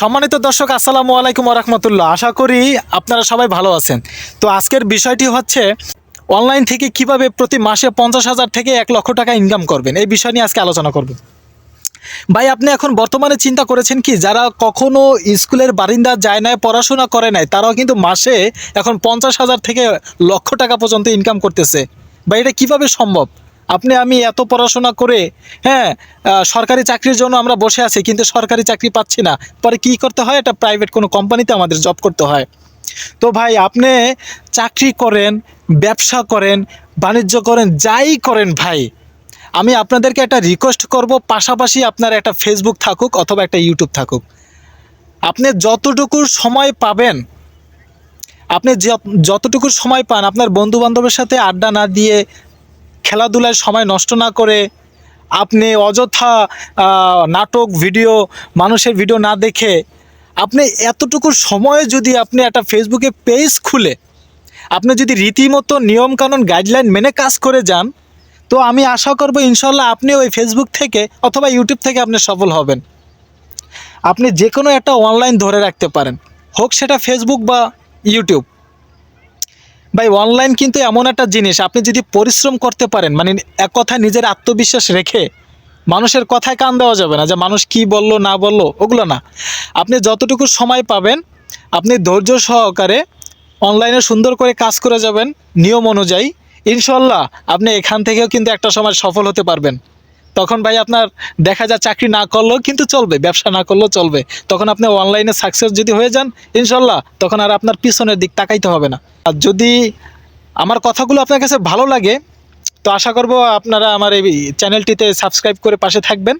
সম্মানিত দর্শক, আসসালামু আলাইকুম রহমতুল্লাহ আশা করি আপনারা সবাই ভালো আছেন। তো আজকের বিষয়টি হচ্ছে, অনলাইন থেকে কীভাবে প্রতি মাসে পঞ্চাশ হাজার থেকে এক লক্ষ টাকা ইনকাম করবেন? এই বিষয় নিয়ে আজকে আলোচনা করব। ভাই, আপনি এখন বর্তমানে চিন্তা করেছেন কি, যারা কখনো স্কুলের বারিন্দা যায় নাই, পড়াশোনা করে নাই, তারাও কিন্তু মাসে এখন পঞ্চাশ হাজার থেকে লক্ষ টাকা পর্যন্ত ইনকাম করতেছে। বা এটা কীভাবে সম্ভব? আপনি, আমি এত পড়াশোনা করে হ্যাঁ সরকারি চাকরির জন্য আমরা বসে আছি, কিন্তু সরকারি চাকরি পাচ্ছি না। পরে কি করতে হয়? এটা প্রাইভেট কোনো কোম্পানিতে আমাদের জব করতে হয়। তো ভাই, আপনি চাকরি করেন, ব্যবসা করেন, বাণিজ্য করেন, যাই করেন ভাই, আমি আপনাদেরকে একটা রিকোয়েস্ট করব, পাশাপাশি আপনার একটা ফেসবুক থাকুক অথবা একটা ইউটিউব থাকুক। আপনি যতটুকু সময় পাবেন, আপনি যতটুকু সময় পান, আপনার বন্ধু বান্ধবের সাথে আড্ডা না দিয়ে খেলাধুলায় সময় নষ্ট না করে আপনি অযথা নাটক ভিডিও, মানুষের ভিডিও না দেখে আপনি এতটুকু সময়ে যদি আপনি একটা ফেসবুকে পেজ খুলে, আপনি যদি রীতিমতো নিয়মকানুন গাইডলাইন মেনে কাজ করে যান, তো আমি আশা করব ইনশাল্লাহ আপনি ওই ফেসবুক থেকে অথবা ইউটিউব থেকে আপনি সফল হবেন। আপনি যে কোনো একটা অনলাইন ধরে রাখতে পারেন, হোক সেটা ফেসবুক বা ইউটিউব ভাই অনলাইন কিন্তু এমন একটা জিনিস, আপনি যদি পরিশ্রম করতে পারেন মানে এক কথায় নিজের আত্মবিশ্বাস রেখে মানুষের কথায় কান দেওয়া যাবে না যে মানুষ কি বলল, না বলল, ওগুলো না। আপনি যতটুকু সময় পাবেন, আপনি ধৈর্য সহকারে অনলাইনে সুন্দর করে কাজ করে যাবেন, নিয়ম অনুযায়ী। ইনশাল্লাহ আপনি এখান থেকেও কিন্তু একটা সময় সফল হতে পারবেন। তখন ভাই আপনার দেখা যায় চাকরি না করলেও কিন্তু চলবে, ব্যবসা না করলেও চলবে। তখন আপনি অনলাইনে সাকসেস যদি হয়ে যান, ইনশাল্লাহ তখন আর আপনার পিছনের দিক তাকাইতে হবে না। আর যদি আমার কথাগুলো আপনার কাছে ভালো লাগে, তো আশা করব আপনারা আমার এই চ্যানেলটিতে সাবস্ক্রাইব করে পাশে থাকবেন।